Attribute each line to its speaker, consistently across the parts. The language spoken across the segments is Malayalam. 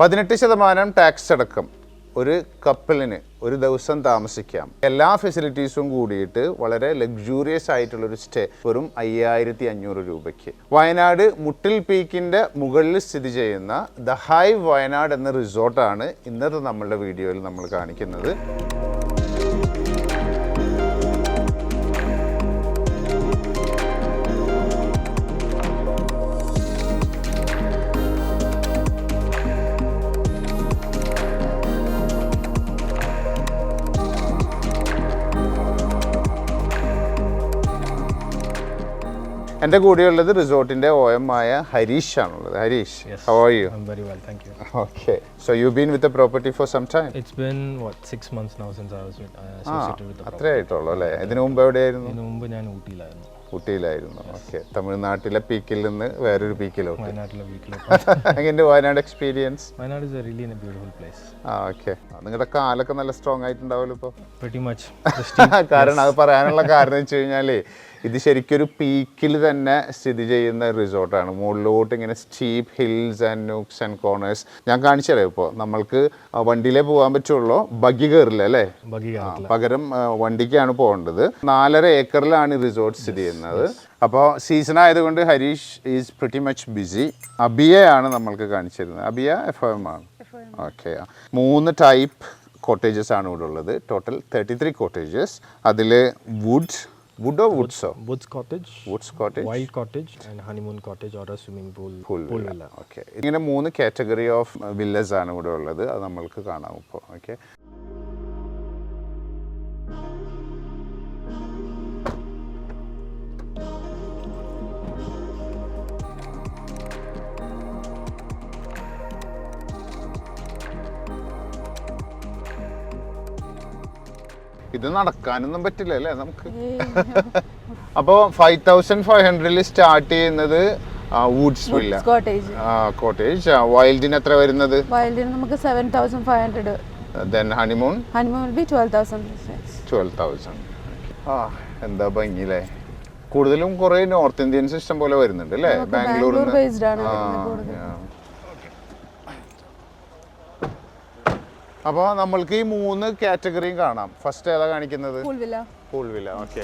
Speaker 1: പതിനെട്ട് ശതമാനം ടാക്സ് അടക്കം ഒരു കപ്പിളിന് ഒരു ദിവസം താമസിക്കാം. എല്ലാ ഫെസിലിറ്റീസും കൂടിയിട്ട് വളരെ ലക്ഷൂറിയസ് ആയിട്ടുള്ള ഒരു സ്റ്റേ വെറും അയ്യായിരത്തി അഞ്ഞൂറ് രൂപയ്ക്ക്. വയനാട് മുട്ടിൽ പീക്കിന്റെ മുകളിൽ സ്ഥിതി ചെയ്യുന്ന ദ ഹൈ വയനാട് എന്ന റിസോർട്ടാണ് ഇന്നത്തെ നമ്മളുടെ വീഡിയോയിൽ നമ്മൾ കാണിക്കുന്നത്. എന്റെ കൂടെയുള്ളത് റിസോർട്ടിന്റെ ഒ എം ആയ ഹരീഷ് ആണുള്ളത്. Harish how are you
Speaker 2: I'm very well, thank you.
Speaker 1: Okay so you been with property for some time
Speaker 2: It's been what six months now since I was with, uh,
Speaker 1: ആ
Speaker 2: associated with the property.
Speaker 1: അത്രേ ആയിട്ടുള്ളൂ അല്ലേ? ഇതിനു മുമ്പ് എവിടെയായിരുന്നു?
Speaker 2: ഇതിനു മുമ്പ് ഞാൻ ഊട്ടിയിലായിരുന്നു.
Speaker 1: ഊട്ടിയിലായിരുന്നു. ഓക്കെ തമിഴ്നാട്ടിലെ പീക്കിൽ നിന്ന് വേറൊരു പീക്കിലോട്ട്.
Speaker 2: വയനാട്ടിലെ വീട്ടിൽ
Speaker 1: എങ്ങനെ Wayanad experience
Speaker 2: Wayanad is a really a beautiful place
Speaker 1: ആ ഓക്കെ നിങ്ങളുടെ കാലൊക്കെ നല്ല സ്ട്രോങ് ആയിട്ടുണ്ടാവുമല്ലോ ഇപ്പോൾ
Speaker 2: വെരി മച്ച്
Speaker 1: കാരണം അത് പറയാനുള്ള കാരണം വെച്ച് കഴിഞ്ഞാലേ ഇത് ശരിക്കൊരു പീക്കിൽ തന്നെ സ്ഥിതി ചെയ്യുന്ന റിസോർട്ടാണ് മുകളിലോട്ട് ഇങ്ങനെ steep hills and nooks and corners ഞാൻ കാണിച്ചല്ലേ ഇപ്പോൾ നമ്മൾക്ക് വണ്ടിയിലേ പോകാൻ പറ്റുള്ളൂ. ബഗ്ഗി കയറില്ല അല്ലേ?
Speaker 2: ബഗി
Speaker 1: പകരം വണ്ടിക്കാണ് പോകേണ്ടത്. നാലര ഏക്കറിലാണ് ഈ റിസോർട്ട് സ്ഥിതി ചെയ്യുന്നത്. അപ്പോൾ സീസൺ ആയതുകൊണ്ട് Harish is pretty much busy അബിയയാണ് നമ്മൾക്ക് കാണിച്ചിരുന്നത്. അബിയ എഫ് എം ആണ്. ഓക്കെ മൂന്ന് ടൈപ്പ് കോട്ടേജസ് ആണ് ഇവിടെ ഉള്ളത്. ടോട്ടൽ തേർട്ടി ത്രീ കോട്ടേജസ് അതിൽ വുഡ് വുഡോ വുഡ്സോ
Speaker 2: woods cottage
Speaker 1: woods cottage
Speaker 2: wild cottage and honeymoon cottage or swimming pool
Speaker 1: pool
Speaker 2: pool
Speaker 1: villa
Speaker 2: villa
Speaker 1: okay ഇങ്ങനെ മൂന്ന് കാറ്റഗറി ഓഫ് വില്ലസ് ആണ് ഇവിടെ ഉള്ളത്. അത് നമ്മൾക്ക് കാണാം ഇപ്പോൾ ഓക്കെ ഇത് നടക്കാനൊന്നും പറ്റില്ല അല്ലേ നമുക്ക്? അപ്പോൾ ഫൈവ് തൗസൻഡ് ഫൈവ് ഹൺഡ്രഡിൽ സ്റ്റാർട്ട് ചെയ്യുന്നത് വുഡ്സ് വില്ല
Speaker 3: കോട്ടേജ്
Speaker 1: വൈൽഡിന് എത്ര വരുന്നത്?
Speaker 3: വൈൽഡിന് നമുക്ക് seven thousand five hundred
Speaker 1: then honeymoon
Speaker 3: honeymoon will be twelve thousand
Speaker 1: twelve thousand ആ എന്താ ഭംഗിയില്ലേ? കൂടുതലും കുറേ നോർത്ത് ഇന്ത്യൻസ് ഇഷ്ടം പോലെ വരുന്നുണ്ട് അല്ലേ?
Speaker 3: ബാംഗ്ലൂർ ബേസ്ഡ് ആണ് വരുന്നത് കൂടുതൽ.
Speaker 1: അപ്പോൾ നമ്മൾക്ക് ഈ മൂന്ന് കാറ്റഗറിയും കാണാം. ഫസ്റ്റ് ഏതാ കാണിക്കുന്നത്? ഓക്കെ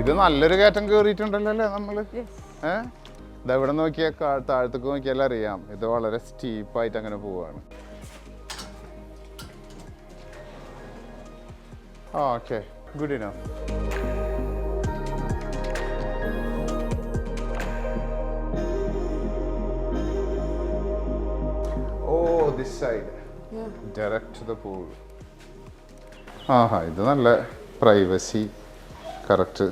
Speaker 1: ഇത് നല്ലൊരു കയറ്റം കയറിയിട്ടുണ്ടല്ലോ അല്ലേ നമ്മൾ? ഏ? ഇതെവിടെ നോക്കിയാൽ താഴത്തേക്ക് നോക്കിയാൽ അറിയാം. ഇത് വളരെ സ്റ്റീപ്പായിട്ട് അങ്ങനെ പോവാണ്. Okay good enough side direct to the pool ആഹാ ഇത് നല്ല പ്രൈവസി കറക്റ്റ്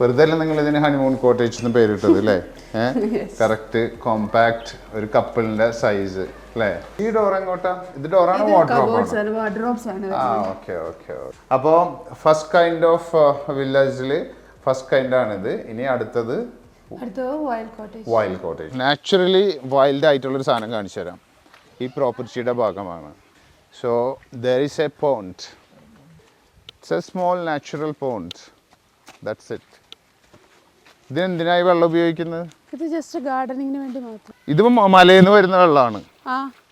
Speaker 1: വെറുതെ അല്ല നിങ്ങൾ ഇതിന് ഹണിമൂൺ കോട്ടേജ് എന്ന് പേരിട്ടത് അല്ലേ കറക്റ്റ് കോമ്പാക്ട് ഒരു കപ്പിളിന്റെ സൈസ് അല്ലേ ഈ ഡോർ എങ്ങോട്ടാ? ഇത് ഡോറാണ് ആ ഓക്കെ ഓക്കെ അപ്പോൾ ഫസ്റ്റ് കൈൻഡ് ഓഫ് വില്ലേജിൽ ഫസ്റ്റ് കൈൻഡ് ആണിത് ഇനി അടുത്തത്
Speaker 3: വൈൽഡ് കോട്ടേജ്
Speaker 1: നാച്ചുറലി വൈൽഡ് ആയിട്ടുള്ളൊരു സാധനം കാണിച്ചു തരാം. ഈ പ്രോപ്പർട്ടിയുടെ ഭാഗമാണ്. So there is a pond it's a small natural pond that's it ഇതിനെന്തിനായി വെള്ളം ഉപയോഗിക്കുന്നത്?
Speaker 3: ഇത് ജസ്റ്റ് ഗാർഡനിങ്ങിന് വേണ്ടി മാത്രം.
Speaker 1: ഇത് മലയിൽ വരുന്ന വെള്ളമാണ്.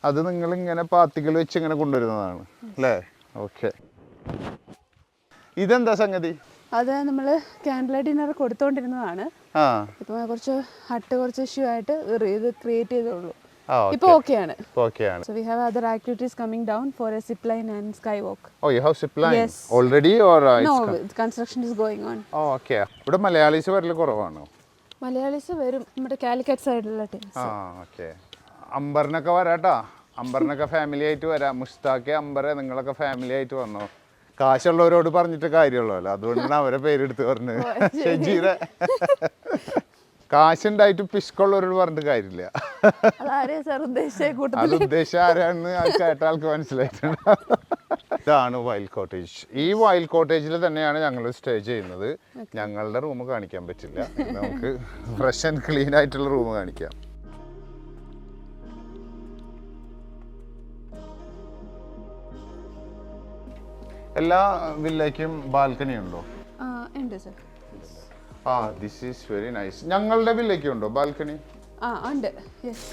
Speaker 1: അത് നിങ്ങൾ ഇങ്ങനെ പാത്തികൾ വെച്ച് ഇങ്ങനെ കൊണ്ടുവരുന്നതാണ്. അല്ലേ? ഓക്കെ ഇതെന്താ സംഗതി?
Speaker 3: അത് നമ്മൾ ക്യാൻഡിൽ ഡിന്നർ കൊടുത്തോണ്ടിരുന്നതാണ്. ഇപ്പൊ കുറച്ച് ഹട്ട് കുറച്ച് ഇഷ്യൂ ആയിട്ട് ഇത് ക്രിയേറ്റ് ചെയ്തോളൂ ഇപ്പൊ ഓക്കെയാണ്
Speaker 1: ഓക്കെയാണ്
Speaker 3: so we have other activities coming down for a zip line and sky walk
Speaker 1: oh you have zip line already or
Speaker 3: no construction is going on
Speaker 1: okay ഇവിടെ മലയാളീസ് വരൽ കുറവാണോ?
Speaker 3: മലയാളീസ് വരും. നമ്മുടെ കാലിക്കറ്റ് സൈഡിലുള്ള ടീംസ്
Speaker 1: ആ ഓക്കേ അമ്പറിനൊക്കെ വരാട്ടാ. അംബറിനൊക്കെ ഫാമിലി ആയിട്ട് വരാം. മുസ്താഖ് അംബർ നിങ്ങളൊക്കെ ഫാമിലി ആയിട്ട് വന്നോ? കാശുള്ളവരോട് പറഞ്ഞിട്ട് കാര്യമുള്ളല്ലോ അതുകൊണ്ടാണ് അവരെ പേരെടുത്ത് പറഞ്ഞത്. ഷെജീറെ. കാശുണ്ടായിട്ട് പിഷ്കുള്ളവരോട് പറഞ്ഞിട്ട് കാര്യമില്ല. അത് ഉദ്ദേശം ആരാണെന്ന് കേട്ട ആൾക്ക് മനസ്സിലായിട്ടുണ്ട്. ഇതാണ് വൈൽഡ് കോട്ടേജ്. ഈ വൈൽഡ് കോട്ടേജിൽ തന്നെയാണ് ഞങ്ങൾ സ്റ്റേ ചെയ്യുന്നത്. ഞങ്ങളുടെ റൂം കാണിക്കാൻ പറ്റില്ല. നമുക്ക് ഫ്രഷ് ആൻഡ് ക്ലീൻ ആയിട്ടുള്ള റൂം കാണിക്കാം. എല്ലാ വില്ലയ്ക്കും ബാൽക്കണി ഉണ്ടോ?
Speaker 3: ഉണ്ട് സർ.
Speaker 1: ആ ദിസ് ഈസ് വെരി നൈസ് ഞങ്ങളുടെ വില്ലയ്ക്ക് ഉണ്ടോ ബാൽക്കണി?
Speaker 3: ആ ഉണ്ട്. യെസ്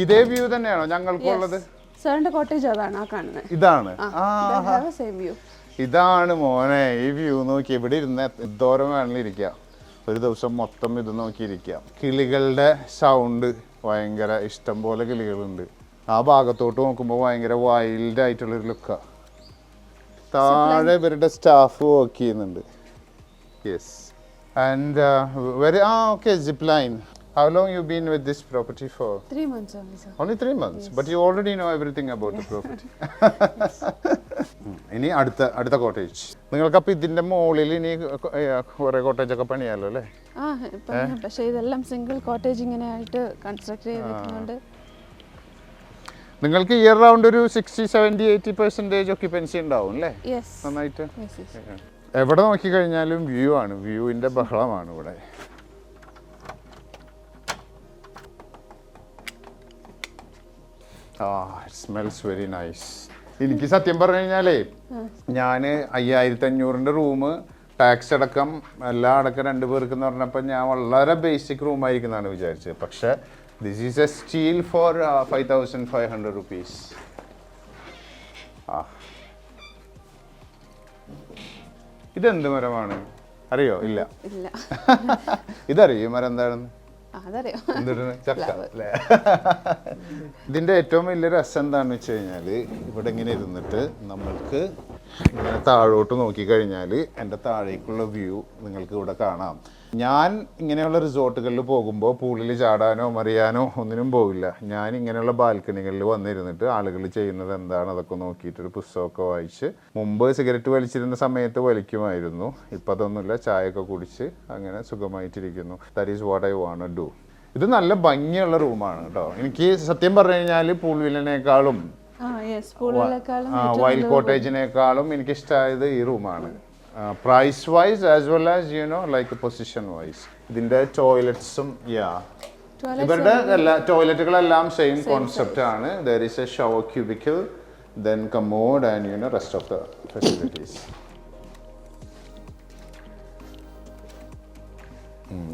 Speaker 1: ഇതേ വ്യൂ തന്നെയാണോ ഞങ്ങൾക്കുള്ളത്?
Speaker 3: സാറിന്റെ കോട്ടേജ് അതാണ് ആ കാണുന്നത്
Speaker 1: ഇതാണ്.
Speaker 3: സെയിം വ്യൂ
Speaker 1: ഇതാണ് മോനെ ഈ വ്യൂ നോക്കി ഇവിടെ ഇരുന്ന് ദൂരം വേണമെങ്കിൽ ഇരിക്കാം. ഒരു ദിവസം മൊത്തം ഇത് നോക്കിയിരിക്കാം കിളികളുടെ സൗണ്ട് ഭയങ്കര ഇഷ്ടം പോലെ കിളികളുണ്ട്. ആ ഭാഗത്തോട്ട് നോക്കുമ്പോൾ ഭയങ്കര വൈൽഡ് ആയിട്ടുള്ളൊരു ലുക്കാ താഴെ ഇവരുടെ സ്റ്റാഫ് വർക്ക് ചെയ്യുന്നുണ്ട്. Yes and very ah okay zip line how long you been with this property for?
Speaker 3: Three months only, sir.
Speaker 1: Only three months, but you already know everything about the property. ഇനി അടുത്ത അടുത്ത കോട്ടേജ് നിങ്ങൾക്കപ്പോൾ ഇതിന്റെ മുകളിൽ ഇനി കുറെ കോട്ടേജ് ഒക്കെ പണിയാലോ അല്ലേ?
Speaker 3: ആ ഇപ്പം പക്ഷേ ഇതെല്ലാം സിംഗിൾ കോട്ടേജ് ഇങ്ങനെ ആയിട്ട് കൺസ്ട്രക്ട് ചെയ്തിരിക്കുന്നുണ്ട്
Speaker 1: നിങ്ങൾക്ക് ഇയർ റൗണ്ട് ഒരു sixty seventy eighty percentage occupancy ഉണ്ടാവും അല്ലേ?
Speaker 3: യെസ്
Speaker 1: നന്നായിട്ട്?
Speaker 3: യെസ്
Speaker 1: എവിടെ നോക്കി കഴിഞ്ഞാലും വ്യൂ ആണ്. വ്യൂവിന്റെ ബഹളമാണ് ഇവിടെ. സ്മെൽസ് വെരി നൈസ് എനിക്ക് സത്യം പറഞ്ഞു കഴിഞ്ഞാലേ ഞാൻ അയ്യായിരത്തി അഞ്ഞൂറിന്റെ റൂം ടാക്സ് അടക്കം എല്ലാം അടക്കം രണ്ട് പേർക്ക് എന്ന് പറഞ്ഞപ്പോൾ ഞാൻ വളരെ ബേസിക് റൂം ആയിരിക്കുന്നതാണ് വിചാരിച്ചത്. പക്ഷെ this is a steal four five thousand five hundred rupees ആ. ഇതെന്ത് മരമാണ്? അറിയോ? ഇല്ല.
Speaker 3: ഇല്ല.
Speaker 1: ഇതറിയോ ഈ മരം എന്താണെന്ന്? ചക്ക അല്ലേ? ഇതിന്റെ ഏറ്റവും വലിയ രസം എന്താണെന്ന് വെച്ച് കഴിഞ്ഞാൽ ഇവിടെ ഇങ്ങനെ ഇരുന്നിട്ട് നമ്മൾക്ക് ഇങ്ങനെ താഴോട്ട് നോക്കിക്കഴിഞ്ഞാൽ എന്റെ താഴേക്കുള്ള വ്യൂ നിങ്ങൾക്ക് ഇവിടെ കാണാം. ഞാൻ ഇങ്ങനെയുള്ള റിസോർട്ടുകളിൽ പോകുമ്പോൾ പൂളിൽ ചാടാനോ മറിയാനോ ഒന്നിനും പോകില്ല. ഞാൻ ഇങ്ങനെയുള്ള ബാൽക്കണികളിൽ വന്നിരുന്നിട്ട് ആളുകൾ ചെയ്യുന്നത് എന്താണ് അതൊക്കെ നോക്കിയിട്ട് ഒരു പുസ്തകമൊക്കെ വായിച്ച് മുമ്പ് സിഗരറ്റ് വലിച്ചിരുന്ന സമയത്ത് വലിക്കുമായിരുന്നു. ഇപ്പം അതൊന്നുമില്ല. ചായയൊക്കെ കുടിച്ച് അങ്ങനെ സുഖമായിട്ടിരിക്കുന്നു. That is what I want do ഇത് നല്ല ഭംഗിയുള്ള റൂമാണ് കേട്ടോ. എനിക്ക് സത്യം പറഞ്ഞു കഴിഞ്ഞാൽ പൂൾ വില്ലനേക്കാളും വൈൽഡ് കോട്ടേജിനേക്കാളും എനിക്ക് ഇഷ്ടമായത് ഈ റൂമാണ്. Price wise as well as you know like position wise ഇതിന്റെ ടോയ്ലറ്റ്സും യാ ഇവരുടെ എല്ലാ ടോയ്ലറ്റുകളെല്ലാം സെയിം കോൺസെപ്റ്റ് ആണ്. There is a shower cubicle then commode and you know rest of the facilities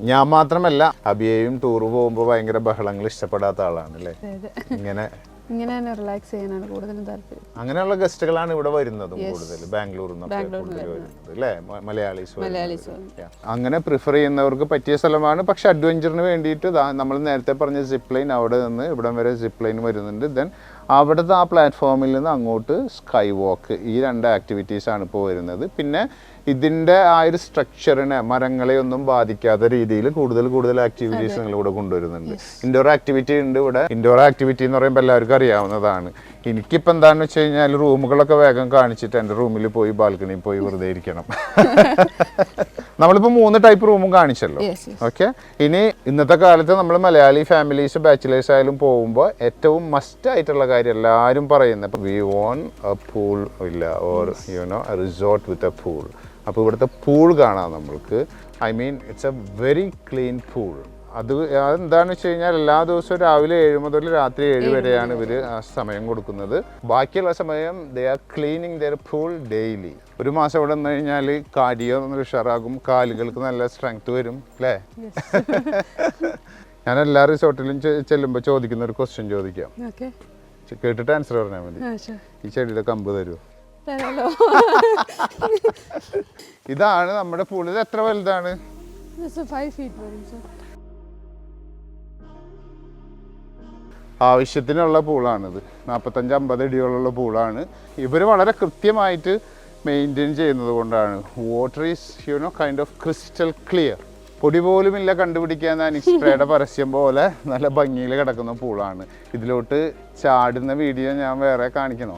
Speaker 1: ഞാൻ മാത്രമല്ല അബിയെയും ടൂർ പോകുമ്പോൾ ഭയങ്കര ബഹളങ്ങൾ ഇഷ്ടപ്പെടാത്ത ആളാണ് അല്ലേ? ഇങ്ങനെ
Speaker 3: ഇങ്ങനെ തന്നെ റിലാക്സ് ചെയ്യാനാണ് കൂടുതലും താല്പര്യം.
Speaker 1: അങ്ങനെയുള്ള ഗസ്റ്റുകളാണ് ഇവിടെ വരുന്നതും കൂടുതൽ ബാംഗ്ലൂരിൽ അല്ലേ? മലയാളീസ് അങ്ങനെ പ്രിഫർ ചെയ്യുന്നവർക്ക് പറ്റിയ സ്ഥലമാണ്. പക്ഷെ അഡ്വഞ്ചറിന് വേണ്ടിയിട്ട് നമ്മൾ നേരത്തെ പറഞ്ഞ സിപ്പ് ലൈൻ അവിടെ നിന്ന് ഇവിടം വരെ സിപ്പ് ലൈൻ വരുന്നുണ്ട്. ദെൻ അവിടുത്തെ ആ പ്ലാറ്റ്ഫോമിൽ നിന്ന് അങ്ങോട്ട് സ്കൈ വാക്ക് ഈ രണ്ട് ആക്ടിവിറ്റീസ് ആണ് ഇപ്പോൾ വരുന്നത്. പിന്നെ ഇതിന്റെ ആ ഒരു സ്ട്രക്ചറിനെ മരങ്ങളെ ഒന്നും ബാധിക്കാത്ത രീതിയിൽ കൂടുതൽ കൂടുതൽ ആക്ടിവിറ്റീസ് നിങ്ങൾ ഇവിടെ കൊണ്ടുവരുന്നുണ്ട്. ഇൻഡോർ ആക്ടിവിറ്റി ഉണ്ട് ഇവിടെ. ഇൻഡോർ ആക്ടിവിറ്റി എന്ന് പറയുമ്പോൾ എല്ലാവർക്കും അറിയാവുന്നതാണ്. എനിക്കിപ്പോൾ എന്താണെന്ന് വെച്ച് കഴിഞ്ഞാൽ റൂമുകളൊക്കെ വേഗം കാണിച്ചിട്ട് എന്റെ റൂമിൽ പോയി ബാൽക്കണിയിൽ പോയി വെറുതെ ഇരിക്കണം. നമ്മളിപ്പോൾ മൂന്ന് ടൈപ്പ് റൂമും കാണിച്ചല്ലോ. ഓക്കെ ഇനി ഇന്നത്തെ കാലത്ത് നമ്മൾ മലയാളി ഫാമിലീസ് ബാച്ചിലേഴ്സ് ആയാലും പോകുമ്പോൾ ഏറ്റവും മസ്റ്റ് ആയിട്ടുള്ള കാര്യം എല്ലാവരും പറയുന്നത് വി വോൺ എ പൂൾ ഇല്ല. Or you know resort with a pool അപ്പോൾ ഇവിടുത്തെ പൂൾ കാണാം നമ്മൾക്ക്. I mean it's a very clean pool അത് അതെന്താണെന്ന് വെച്ച് കഴിഞ്ഞാൽ എല്ലാ ദിവസവും രാവിലെ ഏഴ് മുതൽ രാത്രി ഏഴ് വരെയാണ് ഇവർ സമയം കൊടുക്കുന്നത്. ബാക്കിയുള്ള സമയം they are cleaning there full daily ഒരു മാസം ഇവിടെ നിന്ന് കഴിഞ്ഞാൽ കാടിയോ നല്ല ഉഷാറാകും. കാലുകൾക്ക് നല്ല സ്ട്രെങ്ത് വരും അല്ലേ? ഞാൻ എല്ലാ റിസോർട്ടിലും ചെല്ലുമ്പോൾ ചോദിക്കുന്ന ഒരു ക്വസ്റ്റ്യൻ ചോദിക്കാം. കേട്ടിട്ട് ആൻസർ പറഞ്ഞാൽ മതി. ഈ ചെടിയുടെ കമ്പ് തരുമോ
Speaker 3: തരാലോ?
Speaker 1: ഇതാണ് നമ്മുടെ പൂൾ ഇത് എത്ര വലുതാണ്? ആവശ്യത്തിനുള്ള പൂളാണിത്. നാൽപ്പത്തഞ്ച് അമ്പത് അടിയോളമുള്ള പൂളാണ്. ഇവർ വളരെ കൃത്യമായിട്ട് മെയിന്റെയിൻ ചെയ്യുന്നത് കൊണ്ടാണ്. Water is you know kind of crystal clear പൊടി പോലുമില്ല കണ്ടുപിടിക്കാൻ അനിഷ്ടയുടെ പരസ്യം പോലെ നല്ല ഭംഗിയിൽ കിടക്കുന്ന പൂളാണ്. ഇതിലോട്ട് ചാടുന്ന വീഡിയോ ഞാൻ വേറെ കാണിക്കണോ?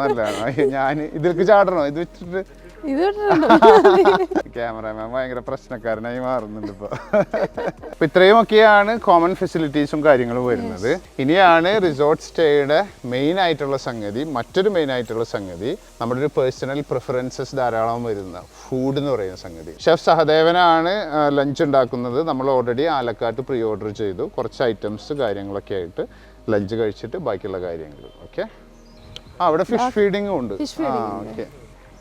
Speaker 1: നല്ലതാണ് അയ്യോ, ഞാൻ ഇതിലേക്ക് ചാടണോ? ഇത് വെച്ചിട്ട്
Speaker 3: ഇത്?
Speaker 1: ക്യാമറാമാൻ ഭയങ്കര പ്രശ്നക്കാരനായി മാറുന്നുണ്ട് ഇപ്പോൾ ഇത്രയും ഇത്രയുമൊക്കെയാണ് കോമൺ ഫെസിലിറ്റീസും കാര്യങ്ങളും വരുന്നത്. ഇനിയാണ് റിസോർട്ട് സ്റ്റേയുടെ മെയിൻ ആയിട്ടുള്ള സംഗതി മറ്റൊരു മെയിൻ ആയിട്ടുള്ള സംഗതി നമ്മുടെ ഒരു പേഴ്സണൽ പ്രിഫറൻസസ് ധാരാളം വരുന്ന ഫുഡ് എന്ന് പറയുന്ന സംഗതി. ഷെഫ് സഹദേവനാണ് ലഞ്ച് ഉണ്ടാക്കുന്നത്. നമ്മൾ ഓൾറെഡി ആലക്കാട്ട് പ്രീ ഓർഡർ ചെയ്തു. കുറച്ച് ഐറ്റംസ് കാര്യങ്ങളൊക്കെ ആയിട്ട് ലഞ്ച് കഴിച്ചിട്ട് ബാക്കിയുള്ള കാര്യങ്ങൾ. ഓക്കെ അവിടെ ഫിഷ് ഫീഡിങ്ങും ഉണ്ട്. ആ ഓക്കെ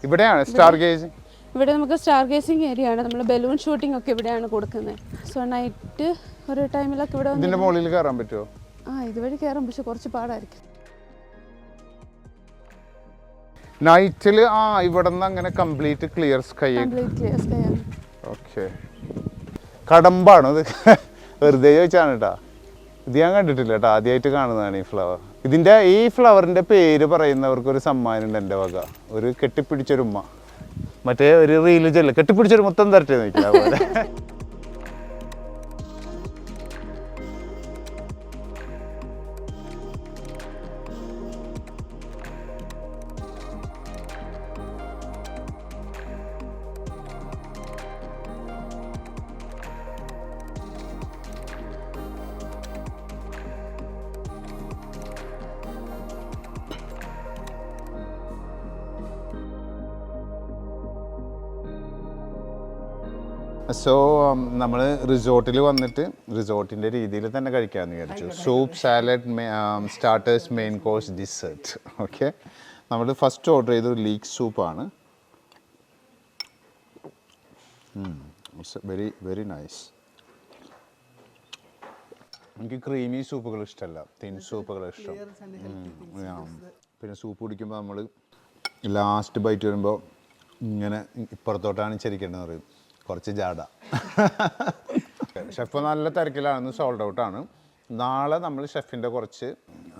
Speaker 1: ഇവിടെയാണ് സ്റ്റാർ ഗേജിങ്
Speaker 3: ഇവിടെ നമുക്ക് സ്റ്റാർ ഗേസിംഗ് ഏരിയ ആണ്. നമ്മൾ ബലൂൺ ഷൂട്ടിംഗ് ഒക്കെ ഇവിടെയാണ് കൊടുക്കുന്നത് സോ നൈറ്റ് ഒരു ടൈമിലൊക്കെ ഇവിടെ
Speaker 1: ഇതിന്റെ മുകളിൽ കയറാൻ പറ്റുമോ
Speaker 3: ആ ഇതുവഴി കയറും പക്ഷെ കുറച്ച് പാടായിരിക്കും.
Speaker 1: നൈറ്റിൽ ആ ഇവിടെ നിന്ന് അങ്ങനെ complete clear sky
Speaker 3: clear sky ആണ്.
Speaker 1: ഓക്കെ കടമ്പാണ് ഇത്. വെറുതെ ചോദിച്ചാണ് കേട്ടോ ഇത് ഞാൻ കണ്ടിട്ടില്ല കേട്ടോ ആദ്യമായിട്ട് കാണുന്നതാണ് ഈ ഫ്ലവർ ഇതിന്റെ ഈ ഫ്ലവറിന്റെ പേര് പറയുന്നവർക്കൊരു സമ്മാനം ഉണ്ട് എന്റെ വക. ഒരു കെട്ടിപ്പിടിച്ചൊരു ഉമ്മ. മറ്റേ ഒരു റീൽ കെട്ടിപ്പിടിച്ചൊരു മൊത്തം തരട്ടെ നോക്കിയാൽ സോ നമ്മൾ റിസോർട്ടിൽ വന്നിട്ട് റിസോർട്ടിന്റെ രീതിയിൽ തന്നെ കഴിക്കാമെന്ന് വിചാരിച്ചു. Soup salad starters main course dessert okay നമ്മൾ ഫസ്റ്റ് ഓർഡർ ചെയ്തത് ലീക്ക് സൂപ്പാണ് വെരി വെരി നൈസ് എനിക്ക് ക്രീമി സൂപ്പുകൾ ഇഷ്ടമല്ല തിൻ സൂപ്പുകൾ ഇഷ്ടം. പിന്നെ സൂപ്പ് കുടിക്കുമ്പോൾ നമ്മൾ ലാസ്റ്റ് ബൈറ്റ് വരുമ്പോൾ ഇങ്ങനെ ഇപ്പുറത്തോട്ടാണ് ചരിക്കേണ്ടതെന്ന് പറയും കുറച്ച് ജാട. ഷെഫ് നല്ല തിരക്കിലാണ്. സോൾഡ് ഔട്ട് ആണ്. നാളെ നമ്മൾ ഷെഫിന്റെ കുറച്ച്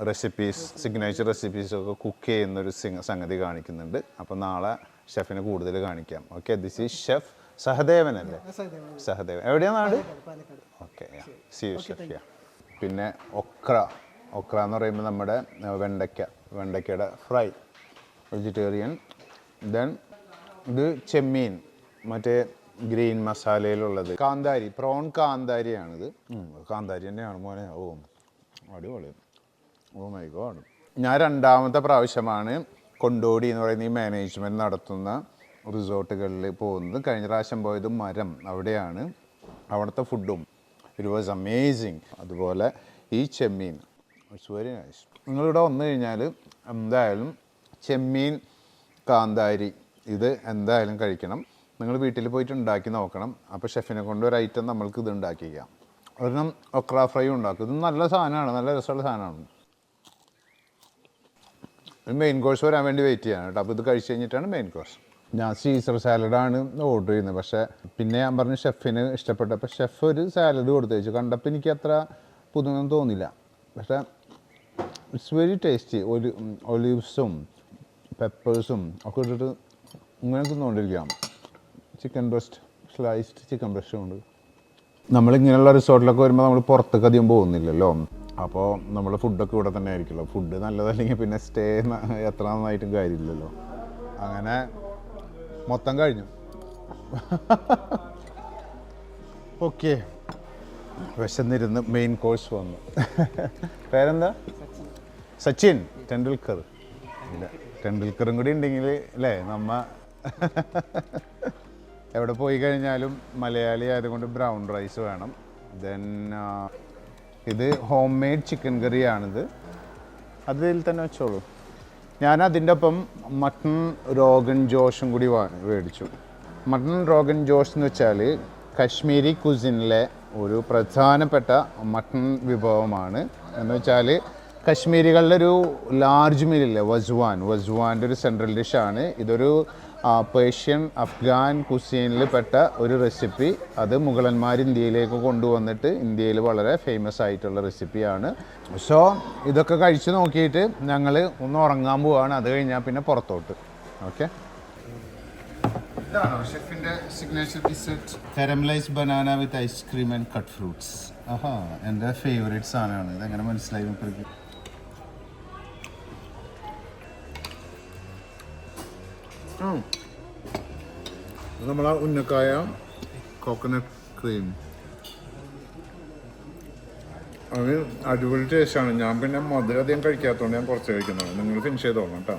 Speaker 1: റെസിപ്പീസ് സിഗ്നേച്ചർ റെസിപ്പീസ് ഒക്കെ കുക്ക് ചെയ്യുന്നൊരു സിംഗ- സംഗതി കാണിക്കുന്നുണ്ട്. അപ്പോൾ നാളെ ഷെഫിനെ കൂടുതൽ കാണിക്കാം. Okay this is chef Sahadevan അല്ലേ? സഹദേവൻ. എവിടെയാണ് നാട്? Okay see you chef yeah പിന്നെ ഒക്ര. ഒക്ര എന്ന് പറയുമ്പോൾ നമ്മുടെ വെണ്ടയ്ക്ക. വെണ്ടയ്ക്കയുടെ ഫ്രൈ. വെജിറ്റേറിയൻ. ദെൻ ഇത് ചെമ്മീൻ. മറ്റേ ഗ്രീൻ മസാലയിലുള്ളത്. കാന്താരി പ്രോൺ കാന്താരിയാണിത്. കാന്താരി തന്നെയാണ് മോനെ. ഓ അടിപൊളി. Oh my God. ഞാൻ രണ്ടാമത്തെ പ്രാവശ്യമാണ് കൊണ്ടോടി എന്ന് പറയുന്ന ഈ മാനേജ്മെന്റ് നടത്തുന്ന റിസോർട്ടുകളിൽ പോകുന്നത്. കഴിഞ്ഞ പ്രാവശ്യം പോയത് മരം. അവിടെയാണ്. അവിടുത്തെ ഫുഡും ഇറ്റ് വാസ് അമേസിങ് അതുപോലെ ഈ ചെമ്മീൻ. ഇറ്റ്സ് വെരി നൈസ് നിങ്ങളിവിടെ വന്നു കഴിഞ്ഞാൽ എന്തായാലും ചെമ്മീൻ കാന്താരി ഇത് എന്തായാലും കഴിക്കണം. നിങ്ങൾ വീട്ടിൽ പോയിട്ട് ഉണ്ടാക്കി നോക്കണം. അപ്പോൾ ഷെഫിനെ കൊണ്ട് ഒരു ഐറ്റം നമ്മൾക്ക് ഇത് ഉണ്ടാക്കിക്കാം. ഒരെണ്ണം ഒക്ര ഫ്രൈ ഉണ്ടാക്കും. ഇത് നല്ല സാധനമാണ്. നല്ല രസമുള്ള സാധനമാണ്. മെയിൻ കോഴ്സ് വരാൻ വേണ്ടി വെയിറ്റ് ചെയ്യാണ് കേട്ടോ. അപ്പോൾ ഇത് കഴിച്ച് കഴിഞ്ഞിട്ടാണ് മെയിൻ കോഴ്സ് ഞാൻ സീസർ സാലഡാണ് ഓർഡർ ചെയ്യുന്നത്. പക്ഷേ പിന്നെ ഞാൻ പറഞ്ഞു ഷെഫിന് ഇഷ്ടപ്പെട്ടപ്പോൾ ഷെഫ് ഒരു സാലഡ് കൊടുത്തു വെച്ചു കണ്ടപ്പോൾ എനിക്ക് അത്ര പുതുമൊന്നും തോന്നില്ല പക്ഷേ ഇറ്റ്സ് വെരി ടേസ്റ്റി ഒലി ഒലീവ്സും പെപ്പേഴ്സും ഒക്കെ ഇട്ടിട്ട് ഇങ്ങനെ തിന്നുകൊണ്ടിരിക്കാം ചിക്കൻ ബ്രസ്റ്റ് സ്ലൈസ്ഡ് ചിക്കൻ ബ്രസ്റ്റും ഉണ്ട്. നമ്മളിങ്ങനെയുള്ള റിസോർട്ടിലൊക്കെ വരുമ്പോൾ നമ്മൾ പുറത്തേക്ക് അധികം പോകുന്നില്ലല്ലോ. അപ്പോൾ നമ്മൾ ഫുഡൊക്കെ ഇവിടെ തന്നെ ആയിരിക്കുമല്ലോ ഫുഡ് നല്ലതല്ലെങ്കിൽ പിന്നെ സ്റ്റേ എത്ര നന്നായിട്ടും കാര്യമില്ലല്ലോ. അങ്ങനെ മൊത്തം കഴിഞ്ഞു. ഓക്കെ വിശന്നിരുന്ന് മെയിൻ കോഴ്സ് വന്നു. പേരെന്താ? സച്ചിൻ. ടെണ്ടുൽക്കർ. ടെണ്ടുൽക്കറും കൂടി ഉണ്ടെങ്കിൽ അല്ലേ നമ്മ എവിടെ പോയി കഴിഞ്ഞാലും മലയാളി ആയതുകൊണ്ട് ബ്രൗൺ റൈസ് വേണം. ദെൻ ഇത് ഹോം മെയ്ഡ് ചിക്കൻ കറിയാണിത് അതിൽ തന്നെ വെച്ചോളൂ. ഞാൻ അതിന്റെ ഒപ്പം മട്ടൺ റോഗൻ ജോഷും കൂടി മേടിച്ചു. മട്ടൺ റോഗൻ ജോഷ് എന്ന് വെച്ചാൽ കശ്മീരി കുസിനിലെ ഒരു പ്രധാനപ്പെട്ട മട്ടൺ വിഭവമാണ്. എന്ന് വെച്ചാൽ കശ്മീരികളുടെ ഒരു ലാർജ് മീലില്ലേ വസ്വാൻ. വസ്വാന്റെ ഒരു സെൻട്രൽ ഡിഷാണ് ഇതൊരു പേർഷ്യൻ അഫ്ഗാൻ കുസീനിൽ പെട്ട ഒരു റെസിപ്പി അത് മുഗളന്മാർ ഇന്ത്യയിലേക്ക് കൊണ്ടുവന്നിട്ട് ഇന്ത്യയിൽ വളരെ ഫേമസ് ആയിട്ടുള്ള റെസിപ്പിയാണ് സോ ഇതൊക്കെ കഴിച്ചു നോക്കിയിട്ട് ഞങ്ങൾ ഒന്ന് ഉറങ്ങാൻ പോവാണ്. അത് കഴിഞ്ഞാൽ പിന്നെ പുറത്തോട്ട്. ഓക്കെ ഇതാണോ ഷെഫിന്റെ signature dessert caramelise banana with ice cream and cut fruits ആഹാ എന്റെ ഫേവറേറ്റ് സാധനമാണ്. ഇതെങ്ങനെ മനസ്സിലായി മൂപ്പർക്ക് നമ്മളെ ഉന്നക്കായ കോക്കനട്ട് ക്രീം അത് അടിപൊളി ടേസ്റ്റാണ് ഞാൻ പിന്നെ മധുരം അധികം കഴിക്കാത്തതുകൊണ്ട് ഞാൻ കുറച്ച് കഴിക്കുന്നതാണ്. നിങ്ങൾ ഫിനിഷ് ചെയ്തോളാം കേട്ടോ.